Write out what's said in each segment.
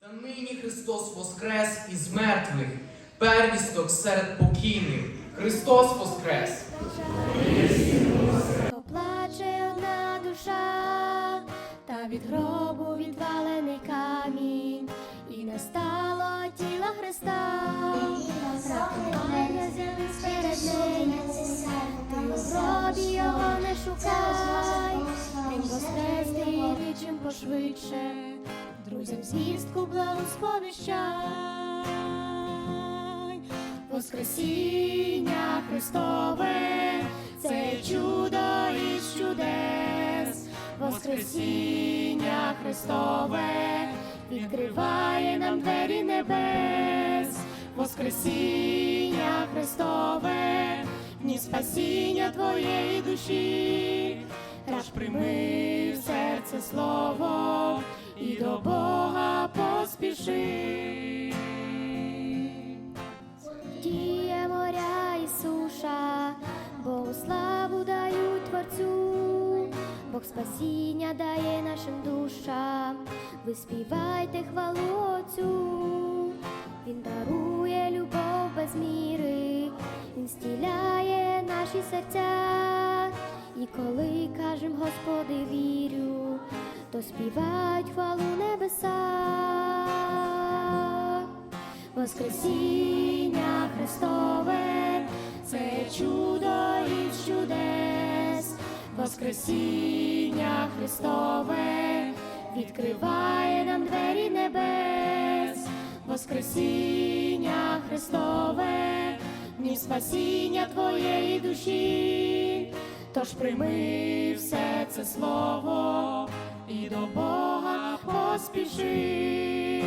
Та нині Христос воскрес із мертвих, первісток серед покійних. Христос воскрес! Поплаче одна душа, та від гробу відвалений камінь, і не стало тіла Христа. Раптом з'явись перед нею, його не шукай, він воскрес ти чим пошвидше, друзям звістку благу сповіщай. Воскресіння Христове, це чудо із чудес, Воскресіння Христове, відкриває нам двері небес, Воскресіння Христове, ні спасіння твоєї душі, Тож прийми в серце слово і до Бога поспіши. Діє моря і суша, Богу славу дають Творцю, Бог спасіння дає нашим душам, ви співайте хвалу Отцю, Він дарує любов без міри, Він стіляє наші серця, і коли кажем Господи вірю, то співають хвалу небеса. Воскресіння Христове, це чудо із чудес, Воскресіння Христове, відкриває нам двері небес, Воскресіння Христове, ні спасіння твоєї душі, тож прийми все це слово і до Бога поспіши.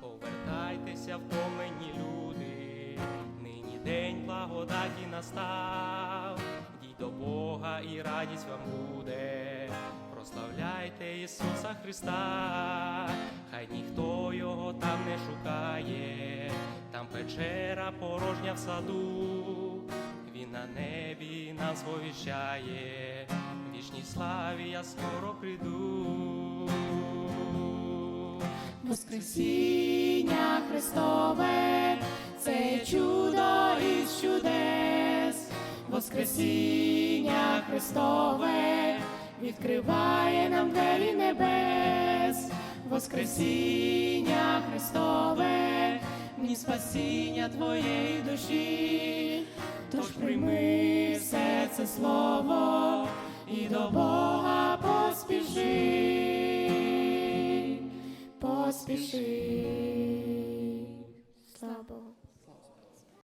Повертайтеся втомлені люди, нині день благодаті настав, Йдіть до Бога і радість вам буде. Прославляйте Ісуса Христа, хай ніхто його там не шукає, там печера порожня в саду, на небі нам сповіщає, в вічній славі я скоро прийду. Воскресіння Христове, це чудо із чудес, Воскресіння Христове, відкриває нам двері небес, Воскресіння Христове, спасіння твоєї душі, тож прийми все це слово і до Бога поспіши, поспіши, слава Богу.